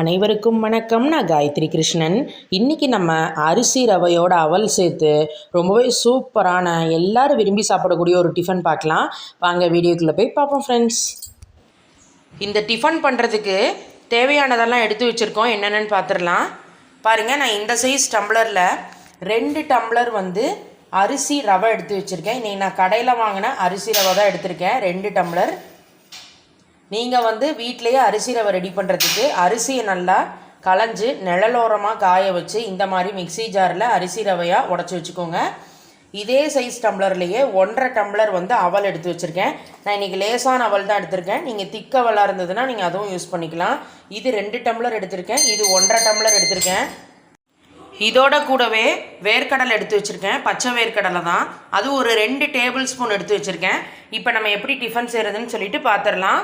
அனைவருக்கும் வணக்கம். நான் காயத்ரி கிருஷ்ணன். இன்றைக்கி நம்ம அரிசி ரவையோட அவல் சேர்த்து ரொம்பவே சூப்பரான எல்லோரும் விரும்பி சாப்பிடக்கூடிய ஒரு டிஃபன் பார்க்கலாம். வாங்க வீடியோக்குள்ளே போய் பார்ப்போம் ஃப்ரெண்ட்ஸ் இந்த டிஃபன் பண்ணுறதுக்கு தேவையானதெல்லாம் எடுத்து வச்சுருக்கோம். என்னென்னு பார்த்துடலாம் பாருங்கள் நான் இந்த சைஸ் டம்ளரில் ரெண்டு டம்ளர் வந்து அரிசி ரவை எடுத்து வச்சுருக்கேன். இன்றைக்கி நான் கடையில் வாங்கின அரிசி ரவை தான் எடுத்திருக்கேன். ரெண்டு டம்ளர் நீங்கள் வந்து வீட்டிலையே அரிசி ரவை ரெடி பண்ணுறதுக்கு அரிசியை நல்லா களைஞ்சு நிழலோரமாக காய வச்சு இந்த மாதிரி மிக்சி ஜாரில் அரிசி ரவையாக உடச்சி வச்சுக்கோங்க. இதே சைஸ் டம்ளர்லேயே ஒன்றரை டம்ளர் வந்து அவல் எடுத்து வச்சுருக்கேன். நான் இன்றைக்கி லேசான அவல் தான் எடுத்திருக்கேன். நீங்கள் திக்க அவலாக இருந்ததுன்னா நீங்கள் அதுவும் யூஸ் பண்ணிக்கலாம். இது ரெண்டு டம்ளர் எடுத்திருக்கேன். இது ஒன்றரை டம்ளர் எடுத்திருக்கேன். இதோட கூடவே வேர்க்கடலை எடுத்து வச்சுருக்கேன். பச்சை வேர்க்கடலை தான். அது ஒரு ரெண்டு டேபிள் ஸ்பூன் எடுத்து வச்சுருக்கேன். இப்போ நம்ம எப்படி டிஃபன் செய்கிறதுன்னு சொல்லிட்டு பார்த்துடலாம்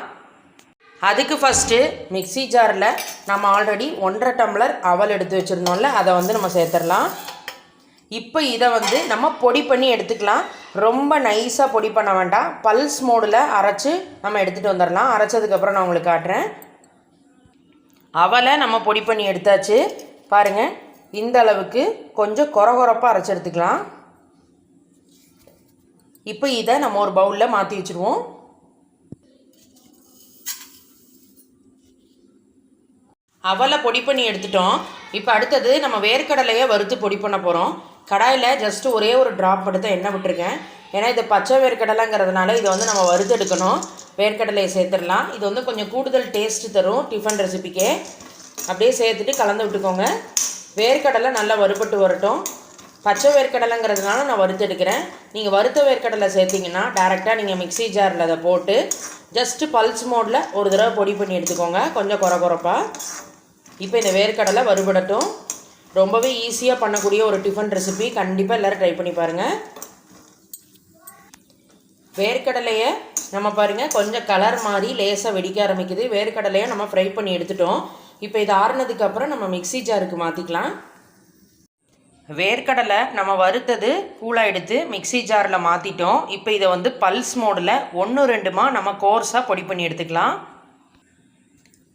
அதுக்கு ஃபஸ்ட்டு மிக்ஸி ஜாரில் நம்ம ஆல்ரெடி ஒன்றரை டம்ளர் அவல் எடுத்து வச்சுருந்தோம்ல அதை வந்து நம்ம சேர்த்துடலாம். இப்போ இதை வந்து நம்ம பொடி பண்ணி எடுத்துக்கலாம். ரொம்ப நைஸாக பொடி பண்ண வேண்டாம். பல்ஸ் மோடில் அரைச்சி நம்ம எடுத்துகிட்டு வந்துடலாம். அரைச்சதுக்கப்புறம் நான் உங்களுக்கு காட்டுறேன். அவலை நம்ம பொடி பண்ணி எடுத்தாச்சு. பாருங்கள் இந்த அளவுக்கு கொஞ்சம் கொர கொரப்பாக அரைச்சி எடுத்துக்கலாம். இப்போ இதை நம்ம ஒரு பவுலில் மாற்றி வச்சுருவோம். அவலை பொடி பண்ணி எடுத்துட்டோம். இப்போ அடுத்தது நம்ம வேர்க்கடலையை வறுத்து பொடி பண்ண போகிறோம் கடாயில் ஜஸ்ட்டு ஒரே ஒரு ட்ராப் எடுத்து எண்ணெய் விட்டுருக்கேன். ஏன்னா இது பச்சை வேர்க்கடலைங்கிறதுனால இதை வந்து நம்ம வறுத்து எடுக்கணும். வேர்க்கடலையை சேர்த்துடலாம். இது வந்து கொஞ்சம் கூடுதல் டேஸ்ட்டு தரும் டிஃபன் ரெசிபிக்கே அப்படியே சேர்த்துட்டு கலந்து விட்டுக்கோங்க. வேர்க்கடலை நல்லா வறுபட்டு வரட்டும். பச்சை வேர்க்கடலைங்கிறதுனால நான் வறுத்து எடுக்கிறேன். நீங்கள் வறுத்த வேர்க்கடலை சேர்த்திங்கன்னா டேரெக்டாக நீங்கள் மிக்ஸி ஜாரில் அதை போட்டு ஜஸ்ட்டு பல்ஸ் மோடில் ஒரு தடவை பொடி பண்ணி எடுத்துக்கோங்க. கொஞ்சம் குறை குறைப்பாக இப்போ இந்த வேர்க்கடலை வறுபடட்டும். ரொம்பவே ஈஸியாக பண்ணக்கூடிய ஒரு டிஃபன் ரெசிபி கண்டிப்பாக எல்லோரும் ட்ரை பண்ணி பாருங்கள் வேர்க்கடலையை நம்ம பாருங்கள் கொஞ்சம் கலர் மாதிரி லேசாக வெடிக்க ஆரம்பிக்குது. வேர்க்கடலையை நம்ம ஃப்ரை பண்ணி எடுத்துட்டோம். இப்போ இது ஆறுனதுக்கப்புறம் நம்ம மிக்ஸி ஜாருக்கு மாற்றிக்கலாம் வேர்க்கடலை நம்ம வறுத்தது கூலாக எடுத்து மிக்ஸி ஜாரில் மாற்றிட்டோம் இப்போ இதை வந்து பல்ஸ் மோடில் ஒன்று ரெண்டுமா நம்ம கோர்ஸாக பொடி பண்ணி எடுத்துக்கலாம்.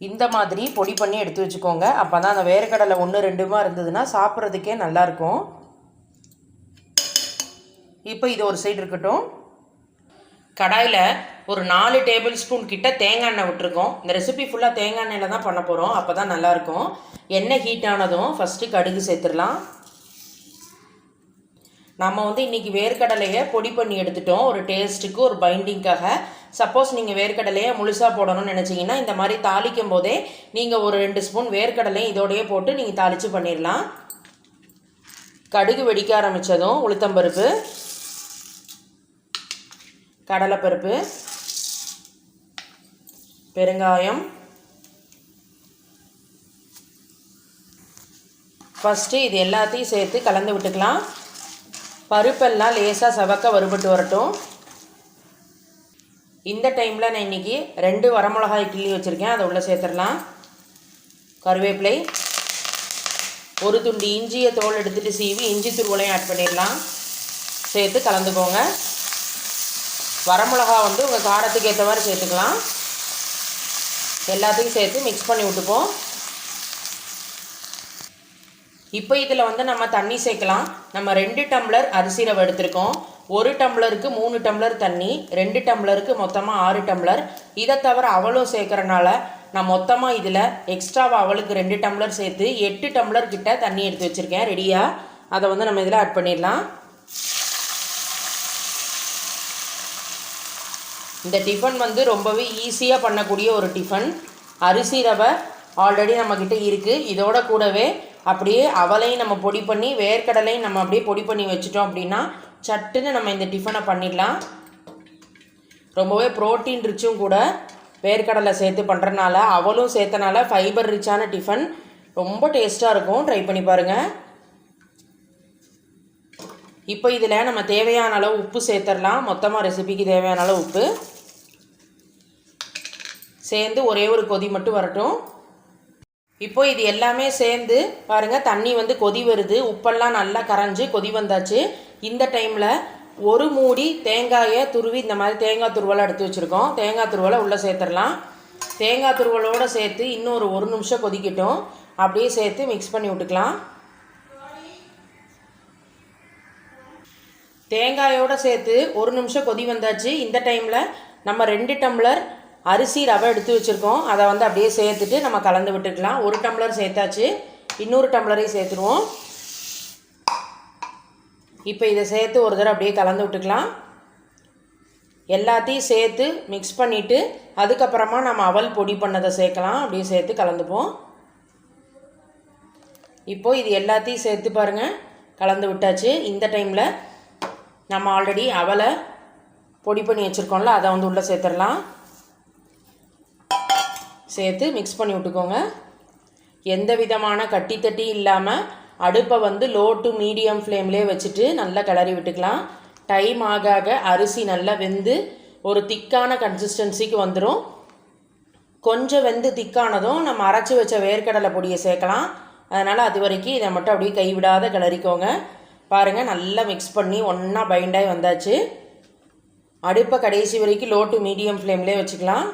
இந்த மாதிரி பொடி பண்ணி எடுத்து வச்சுக்கோங்க. அப்போ தான் அந்த வேர்க்கடலை ஒன்று ரெண்டுமா இருந்ததுன்னா சாப்பிட்றதுக்கே நல்லாயிருக்கும். இப்போ இது ஒரு சைடு இருக்கட்டும். கடாயில் ஒரு நாலு டேபிள் ஸ்பூன் கிட்ட தேங்காய் எண்ணெய் விட்டுருக்கோம். இந்த ரெசிபி ஃபுல்லாக தேங்காய் எண்ணெயில் தான் பண்ண போகிறோம் அப்போ தான் நல்லாயிருக்கும். எண்ணெய் ஹீட் ஆனதும் ஃபஸ்ட்டு கடுகு சேர்த்துடலாம். நம்ம வந்து இன்றைக்கி வேர்க்கடலையை பொடி பண்ணி எடுத்துட்டோம். ஒரு டேஸ்ட்டுக்கு ஒரு பைண்டிங்காக சப்போஸ் நீங்கள் வேர்க்கடலையை முழுசாக போடணும்னு நினச்சிங்கன்னா இந்த மாதிரி தாளிக்கும் போதே நீங்கள் ஒரு ரெண்டு ஸ்பூன் வேர்க்கடலையும் இதோடையே போட்டு நீங்கள் தாளித்து பண்ணிடலாம் கடுகு வெடிக்க ஆரம்பித்ததும் உளுத்தம்பருப்பு கடலைப்பருப்பு பெருங்காயம். ஃபஸ்ட்டு இது எல்லாத்தையும் சேர்த்து கலந்து விட்டுக்கலாம். பருப்பெல்லாம் லேசாக சவக்க வறுபட்டு வரட்டும். இந்த டைமில் நான் இன்றைக்கி ரெண்டு வரமிளகாய் கிள்ளி வச்சுருக்கேன். அதை உள்ளே சேர்த்துடலாம். கருவேப்பிலை ஒரு துண்டு இஞ்சியை தோல் எடுத்துகிட்டு சீவி இஞ்சி துருவலையும் ஆட் பண்ணிடலாம். சேர்த்து கலந்துக்கோங்க. வரமிளகா வந்து உங்கள் காரத்துக்கு ஏற்ற மாதிரி சேர்த்துக்கலாம். எல்லாத்தையும் சேர்த்து மிக்ஸ் பண்ணி விட்டுப்போம். இப்போ இதில் வந்து நம்ம தண்ணி சேர்க்கலாம். நம்ம ரெண்டு டம்ளர் அரிசி ரவை எடுத்திருக்கோம். ஒரு டம்ளருக்கு மூணு டம்ளர் தண்ணி ரெண்டு டம்ளருக்கு மொத்தமாக ஆறு டம்ளர். இதை தவிர அவளும் சேர்க்குறனால நான் மொத்தமாக இதில் எக்ஸ்ட்ராவாக அவளுக்கு ரெண்டு டம்ளர் சேர்த்து எட்டு டம்ளர் கிட்ட தண்ணி எடுத்து வச்சுருக்கேன். ரெடியாக அதை வந்து நம்ம இதில் ஆட் பண்ணிடலாம். இந்த டிஃபன் வந்து ரொம்பவே ஈஸியாக பண்ணக்கூடிய ஒரு டிஃபன். அரிசி ரவை ஆல்ரெடி நம்மக்கிட்ட இருக்குது இதோட கூடவே அப்படியே அவளையும் நம்ம பொடி பண்ணி வேர்க்கடலையும் நம்ம அப்படியே பொடி பண்ணி வச்சுட்டோம் அப்படின்னா சட்டுன்னு நம்ம இந்த டிஃபனை பண்ணிடலாம். ரொம்பவே ப்ரோட்டீன் ரிச்சும் கூட வேர்க்கடலை சேர்த்து பண்ணுறனால அவளும் சேர்த்தனால ஃபைபர் ரிச்சான டிஃபன் ரொம்ப டேஸ்ட்டாக இருக்கும். ட்ரை பண்ணி பாருங்கள் இப்போ இதில் நம்ம தேவையான அளவு உப்பு சேர்த்துடலாம். மொத்தமாக ரெசிபிக்கு தேவையான அளவு உப்பு. சேர்ந்து ஒரே ஒரு கொதி மட்டும் வரட்டும். இப்போ இது எல்லாமே சேர்ந்து பாருங்கள் தண்ணி வந்து கொதி வருது. உப்பெல்லாம் நல்லா கரைஞ்சி கொதி வந்தாச்சு. இந்த டைமில் ஒரு மூடி தேங்காயை துருவி இந்த மாதிரி தேங்காய் துருவலை எடுத்து வச்சுருக்கோம். தேங்காய் துருவலை உள்ளே சேர்த்துடலாம். தேங்காய் துருவலோடு சேர்த்து இன்னும் ஒரு ஒரு நிமிஷம் கொதிக்கட்டும். அப்படியே சேர்த்து மிக்ஸ் பண்ணி விட்டுக்கலாம். தேங்காயோடு சேர்த்து ஒரு நிமிஷம் கொதி வந்தாச்சு. இந்த டைமில் நம்ம ரெண்டு டம்ளர் அரிசி ரவை எடுத்து வச்சுருக்கோம். அதை வந்து அப்படியே சேர்த்துட்டு நம்ம கலந்து விட்டுக்கலாம். ஒரு டம்ளர் சேர்த்தாச்சு. இன்னொரு டம்ளரையும் சேர்த்துருவோம். இப்போ இதை சேர்த்து ஒரு தடவை அப்படியே கலந்து விட்டுக்கலாம். எல்லாத்தையும் சேர்த்து மிக்ஸ் பண்ணிவிட்டு அதுக்கப்புறமா நம்ம அவல் பொடி பண்ணதை சேர்க்கலாம். அப்படியே சேர்த்து கலந்துப்போம். இப்போது இது எல்லாத்தையும் சேர்த்து பாருங்கள் கலந்து விட்டாச்சு. இந்த டைமில் நம்ம ஆல்ரெடி அவலை பொடி பண்ணி வச்சுருக்கோம்ல அதை வந்து உள்ளே சேர்த்துடலாம். சேர்த்து மிக்ஸ் பண்ணி விட்டுக்கோங்க. எந்த விதமான கட்டி தட்டி இல்லாமல் அடுப்பை வந்து லோ டு மீடியம் ஃப்ளேம்லேயே வச்சுட்டு நல்லா கிளறி விட்டுக்கலாம். டைம் ஆக ஆக அரிசி நல்லா வெந்து ஒரு திக்கான கன்சிஸ்டன்சிக்கு வந்துடும் கொஞ்சம் வெந்து திக்கானதும் நம்ம அரைச்சி வச்ச வேர்க்கடலை பொடியை சேர்க்கலாம். அதனால் அது வரைக்கும் இதை மட்டும் அப்படியே கைவிடாத கிளறிக்கோங்க. பாருங்கள் நல்லா மிக்ஸ் பண்ணி ஒன்றா பைண்டாகி வந்தாச்சு. அடுப்பை கடைசி வரைக்கும் லோ டு மீடியம் ஃப்ளேம்லேயே வச்சுக்கலாம்.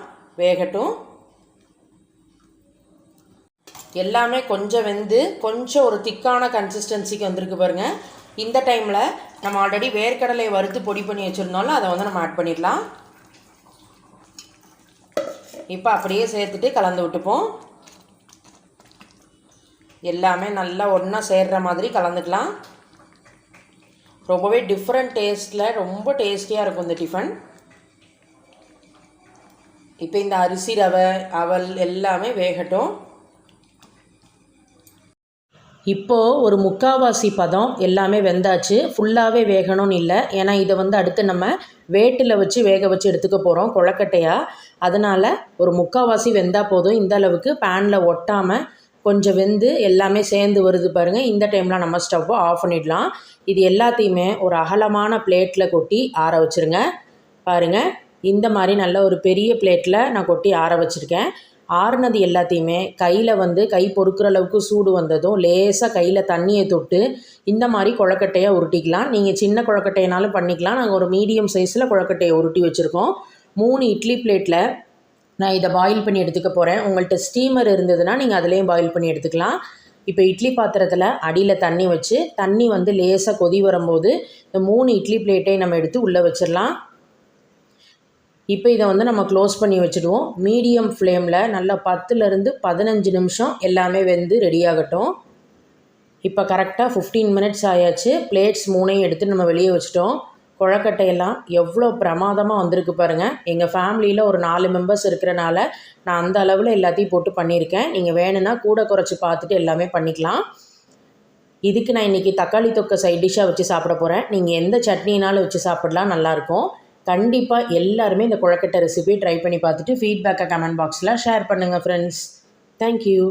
வேகட்டும். எல்லாமே கொஞ்சம் வெந்து கொஞ்சம் ஒரு திக்கான கன்சிஸ்டன்சிக்கு வந்திருக்கு பாருங்கள் இந்த டைமில் நம்ம ஆல்ரெடி வேர்க்கடலை வறுத்து பொடி பண்ணி வச்சுருந்தாலும் அதை வந்து நம்ம ஆட் பண்ணிடலாம். இப்போ அப்படியே சேர்த்துட்டு கலந்து விட்டுப்போம். எல்லாமே நல்லா ஒன்றா சேர்கிற மாதிரி கலந்துக்கலாம். ரொம்பவே டிஃப்ரெண்ட் டேஸ்ட்டில் ரொம்ப டேஸ்டியாக இருக்கும் இந்த டிஃபன் இப்போ இந்த அரிசி ரவை அவல் எல்லாமே வேகட்டும். இப்போது ஒரு முக்காவாசி பதம் எல்லாமே வெந்தாச்சு. ஃபுல்லாகவே வேகணும்னு இல்லை. ஏன்னா இதை வந்து அடுத்து நம்ம வேட்டில் வச்சு வேக வச்சு எடுத்துக்க போகிறோம் கொழக்கட்டையாக அதனால் ஒரு முக்காவாசி வெந்தால் போதும். இந்த அளவுக்கு பேனில் ஒட்டாமல் கொஞ்சம் வெந்து எல்லாமே சேர்ந்து வருது பாருங்கள் இந்த டைமில் நம்ம ஸ்டவ்வை ஆஃப் பண்ணிடலாம். இது எல்லாத்தையுமே ஒரு அகலமான பிளேட்டில் கொட்டி ஆற வச்சுருங்க. பாருங்கள் இந்த மாதிரி நல்ல ஒரு பெரிய பிளேட்டில் நான் கொட்டி ஆற வச்சுருக்கேன். ஆறுனது எல்லாத்தையுமே கையில் வந்து கை பொறுக்கிற அளவுக்கு சூடு வந்ததும் லேசாக கையில் தண்ணியை தொட்டு இந்த மாதிரி கொழக்கட்டையாக உருட்டிக்கலாம். நீங்கள் சின்ன கொழக்கட்டையினாலும் பண்ணிக்கலாம். நாங்கள் ஒரு மீடியம் சைஸில் கொழக்கட்டையை உருட்டி வச்சுருக்கோம். மூணு இட்லி பிளேட்டில் நான் இதை பாயில் பண்ணி எடுத்துக்க போகிறேன் உங்கள்கிட்ட ஸ்டீமர் இருந்ததுன்னா நீங்கள் அதுலேயும் பாயில் பண்ணி எடுத்துக்கலாம். இப்போ இட்லி பாத்திரத்தில் அடியில் தண்ணி வச்சு தண்ணி வந்து லேசாக கொதி வரும்போது இந்த மூணு இட்லி பிளேட்டையும் நம்ம எடுத்து உள்ளே வச்சிடலாம். இப்போ இதை வந்து நம்ம க்ளோஸ் பண்ணி வச்சுடுவோம். மீடியம் ஃப்ளேமில் நல்லா பத்துலேருந்து பதினஞ்சு நிமிஷம் எல்லாமே வெந்து ரெடி ஆகட்டும். இப்போ கரெக்டாக ஃபிஃப்டீன் மினிட்ஸ் ஆயாச்சு. பிளேட்ஸ் மூணையும் எடுத்து நம்ம வெளியே வச்சுட்டோம். குழக்கட்டையெல்லாம் எவ்வளோ பிரமாதமாக வந்திருக்கு பாருங்கள் எங்கள் ஃபேமிலியில் ஒரு நாலு மெம்பர்ஸ் இருக்கிறனால நான் அந்த அளவில் எல்லாத்தையும் போட்டு பண்ணியிருக்கேன். நீங்கள் வேணும்னா கூட குறைச்சி பார்த்துட்டு எல்லாமே பண்ணிக்கலாம். இதுக்கு நான் இன்றைக்கி தக்காளி தொக்கை சைட் டிஷ்ஷாக வச்சு சாப்பிட போகிறேன் நீங்கள் எந்த சட்னினாலும் வச்சு சாப்பிடலாம் நல்லாயிருக்கும் கண்டிப்பாக எல்லாருமே இந்த குழக்கட்டை ரெசிபி ட்ரை பண்ணி பார்த்துட்டு ஃபீட்பேக்கை கமெண்ட் பாக்ஸில் ஷேர் பண்ணுங்கள் ஃப்ரெண்ட்ஸ் தேங்க்யூ